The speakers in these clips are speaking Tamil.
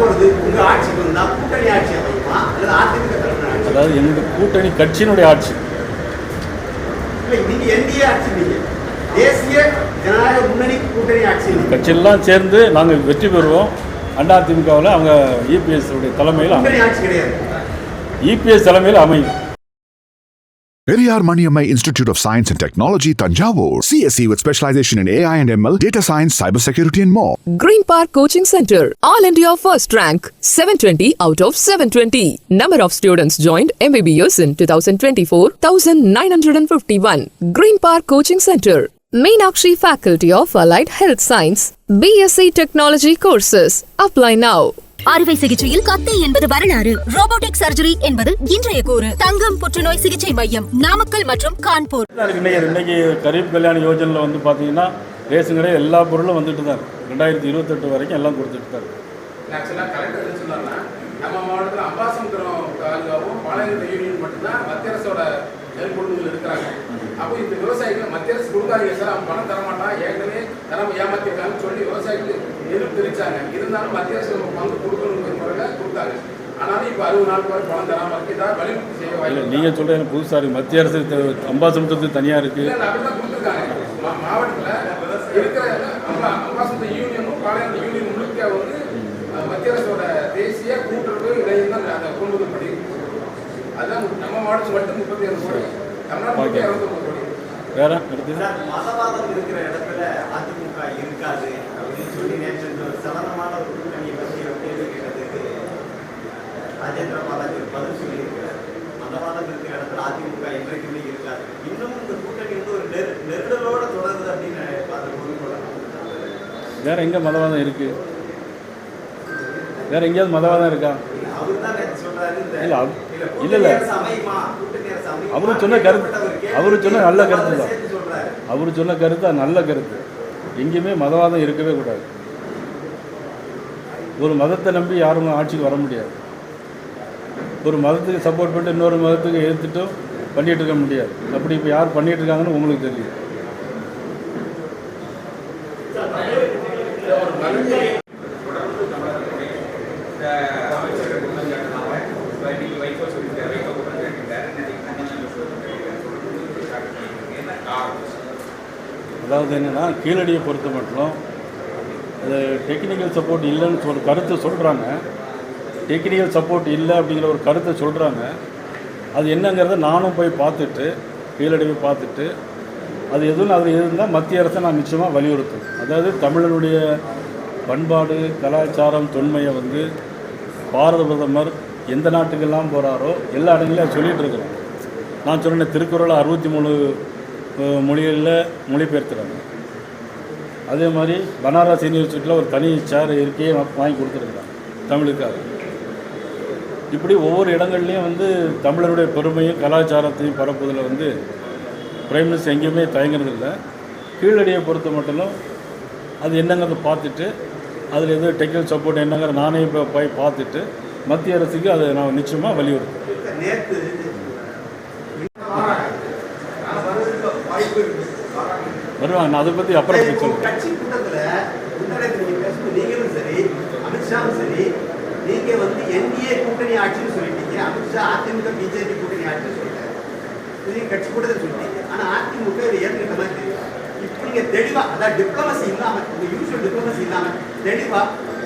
வரப்போறது உங்க ஆட்சிக்கு வந்தா கூட்டணி ஆட்சி அமையுமா அல்லது அதிமுக தலைமை ஆட்சி அதாவது எங்கள் கூட்டணி கட்சியினுடைய ஆட்சி. இல்லை நீங்க என்டிஏ ஆட்சி நீங்க தேசிய ஜனநாயக முன்னணி கூட்டணி ஆட்சி கட்சியெல்லாம் சேர்ந்து நாங்கள் வெற்றி பெறுவோம். அதிமுகவில் அவங்க இபிஎஸ் உடைய தலைமையில் அமையும் ஆட்சி கிடையாது. இபிஎஸ் தலைமையில் அமையும். Periyar Maniammai Institute of Science and Technology, Tanjavur, CSE with specialization in AI and ML, data science, cybersecurity, and more. Green Park Coaching Center, All into your First Rank, 720 out of 720. Number of students joined MBBS in 2024, 1951. Green Park Coaching Center, Meenakshi Faculty of Allied Health Science, BSc Technology Courses. Apply now. அறுவை சிகிச்சையில் கத்தை என்பது வரலாறு. ரோபோட்டிக் சர்ஜரி என்பது இன்றைய கூறு. தங்கம் புற்றுநோய் சிகிச்சை மையம் நாமக்கல் மற்றும் கான்பூர். இன்னைக்கு கரீப் கல்யாண யோஜனையில் வந்து பார்த்தீங்கன்னா ரேஷன் கடையில் எல்லா பொருளும் வந்துட்டு தான் இருக்கு. ரெண்டாயிரத்தி இருபத்தெட்டு வரைக்கும் எல்லாம் கொடுத்துட்டு தான் இருக்கு. ஆக்சுவலாக கலெக்டர் என்ன சொன்னார்னா நம்ம மாவட்டத்தில் அம்பாசமுத்திரம் தாலுகாவும் பாளையங்கோட்டை யூனியன் மட்டும்தான் மத்திய அரசோட நெல் கொள்முதல் இருக்கிறாங்க அப்போ இந்த விவசாயிகள் மத்திய அரசு கொடுக்காதீங்க சார் அவன் பணம் தரமாட்டான் ஏற்கனவே தரம் ஏமாத்திருக்காங்கன்னு சொல்லி விவசாயிகளுக்கு எதிர்ப்பு தெரிவிச்சாங்க. இருந்தாலும் மத்திய அரசு நம்ம பங்கு கொடுக்கணுங்கிற முறையில் கொடுத்தாங்க. ஆனாலும் இப்போ அறுபது நாளுக்கு வரை பணம் தராமல் இருக்கு. வலியுறுத்தி செய்ய வாய்ப்பு நீங்கள் சொல்கிற புதுசாக இருக்குது மத்திய அரசு அம்பாசமுத்திரத்துக்கு தனியாக இருக்குது இல்லை அப்படிதான் கொடுத்துருக்காங்க. மாவட்டத்துல இருக்கிற அம்பா அம்பாசமுத்திரம் யூனியனும் பாளையம் யூனியன் முழுக்க வந்து மத்திய அரசோட தேசிய கூட்டுறவு இடையம் தான் அந்த கொள்முதல் படி. அதான் நம்ம மாவட்டத்தில் மட்டும் முப்பத்தி ஏழு கோடி. தமிழ்நாடு கோடி. வேற? அடுத்து மதவாதம் இருக்கிற இடத்துல அதிமுக இருக்காது அப்படின்னு சொல்லி நேற்று ஒரு சலனமான ஒரு கூட்டணியை பற்றி கேள்வி கேட்டதுக்கு ராஜேந்திர பாலாஜி பதில் சொல்லியிருக்கிறார். மதவாதம் இருக்கிற இடத்துல அதிமுக என்றைக்குமே இருக்காது. இன்னும் இந்த கூட்டணி வந்து ஒரு நெரு நெருடலோட தொடருது அப்படின்னு அதை பொருள்கொள்ளலாம் வேற எங்கே மதவாதம் இருக்குது வேற எங்கேயாவது மதவாதம் இருக்கா? அவர் தான் சொல்றாரு இல்ல, இல்ல, இல்ல, கூட்டணி இல்ல. அரசு அமையுமா? கூட்டணி அரசு அமையுமா? அவரு சொன்ன கருத்து- அவரு சொன்ன நல்ல கருத்து தான். அவர் சொன்ன கருத்து அது நல்ல கருத்து. எங்கேயுமே மதவாதம் இருக்கவே கூடாது. ஒரு மதத்தை நம்பி யாரும் ஆட்சிக்கு வர முடியாது. ஒரு மதத்துக்கு சப்போர்ட் பண்ணிட்டு இன்னொரு மதத்துக்கு எதிர்த்துட்டும் பண்ணிகிட்டு இருக்க முடியாது. அப்படி இப்போ யார் பண்ணிகிட்டு இருக்காங்கன்னு உங்களுக்கு தெரியும். தொடர்ந்து அதாவது என்னென்னா கீழடியை பொறுத்த மட்டும் அது டெக்னிக்கல் சப்போர்ட் இல்லைன்னு சொல் கருத்தை சொல்கிறாங்க டெக்னிக்கல் சப்போர்ட் இல்லை அப்படிங்கிற ஒரு கருத்தை சொல்கிறாங்க அது என்னங்கிறத நானும் போய் பார்த்துட்டு கீழடி போய் பார்த்துட்டு அது எதுவும் அது இருந்தால் மத்திய அரசை நான் நிச்சயமாக வலியுறுத்தும் அதாவது தமிழனுடைய பண்பாடு கலாச்சாரம் தொன்மையை வந்து பாரத பிரதமர் எந்த நாட்டுக்கெல்லாம் போகிறாரோ எல்லா இடங்களையும் சொல்லிகிட்டு இருக்கிறோம் நான் சொன்னேன் திருக்குறள் அறுபத்தி மூணு மொழிகளில் மொழிபெயர்த்துறாங்க அதே மாதிரி பனாரஸ் யூனிவர்சிட்டியில் ஒரு தனி சேர் இருக்கையே வாங்கி கொடுத்துருக்குறாங்க தமிழுக்காக. இப்படி ஒவ்வொரு இடங்கள்லையும் வந்து தமிழருடைய பெருமையும் கலாச்சாரத்தையும் பரப்புவதில் வந்து பிரைம் மினிஸ்டர் எங்கேயுமே தயங்குறது இல்லை. கீழடியை பொறுத்த மட்டும் அது என்னங்கிறத பார்த்துட்டு அதில் எது டெக்னிக்கல் சப்போர்ட் என்னங்கிற நானே இப்போ போய் பார்த்துட்டு மத்திய அரசுக்கு அதை நான் நிச்சயமாக வலியுறுத்தும் நேற்று வாய்ப்பு இருக்கு வருவாங்க. நான் அதை பற்றி அப்புறம் சொல்லுவேன் நீங்க சரி அமித்ஷாவும் சரி நீங்க வந்து என்டிஏ கூட்டணி ஆட்சின்னு சொல்லிட்டீங்க. அமித்ஷா அதிமுக பிஜேபி கூட்டணி ஆட்சின்னு சொல்லிட்டாரு. இது நீங்க கட்சி கூட்டத்தில் சொல்லிட்டீங்க. ஆனா அதிமுக இதை ஏற்றுக்கிட்ட மாதிரி தெரியும் இப்போ நீங்க தெளிவா அதாவது டிப்ளமசி இல்லாம உங்க யூஸ்வல் டிப்ளமசி இல்லாம தெளிவா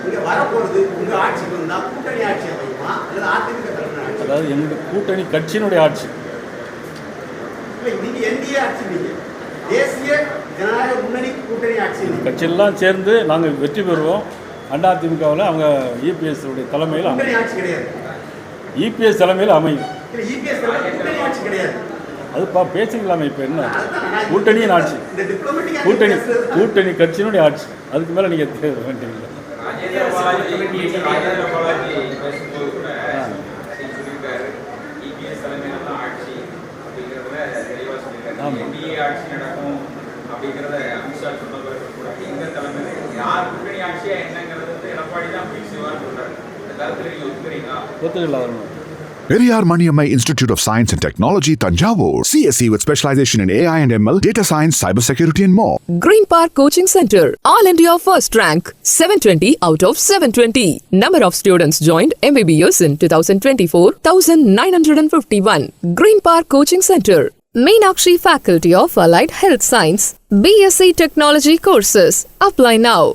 இங்க வரப்போறது உங்க ஆட்சிக்கு வந்தா கூட்டணி ஆட்சி அமையுமா அல்லது அதிமுக தலைமை ஆட்சி? அதாவது எங்கள் கூட்டணி கட்சியினுடைய ஆட்சி. இல்லை நீங்க என்டிஏ ஆட்சி நீங்க தேசிய ஜனநாயக முன்னணி கூட்டணி ஆட்சி கட்சியெல்லாம் சேர்ந்து நாங்கள் வெற்றி பெறுவோம் அதிமுகவில் அவங்க இபிஎஸ் உடைய தலைமையில் ஆட்சி கிடையாது இபிஎஸ் தலைமையில் அமையும் கிடையாது அதுப்பா பேசிக்கலாமே இப்போ என்ன கூட்டணியின் ஆட்சி கூட்டணி. கூட்டணி கட்சியினுடைய ஆட்சி அதுக்கு மேலே நீங்கள் தேவை வேண்டியதில்லை Periyar Maniammai Institute of Science and Technology, Tanjavur. CSE with specialization in AI and ML, data science, cybersecurity, and more. Green Park Coaching Center, All India First Rank, 720 out of 720. Number of students joined MBBS in 2024, 1951. Green Park Coaching Center. Meenakshi Faculty of Allied Health Science, BSc Technology courses. Apply now.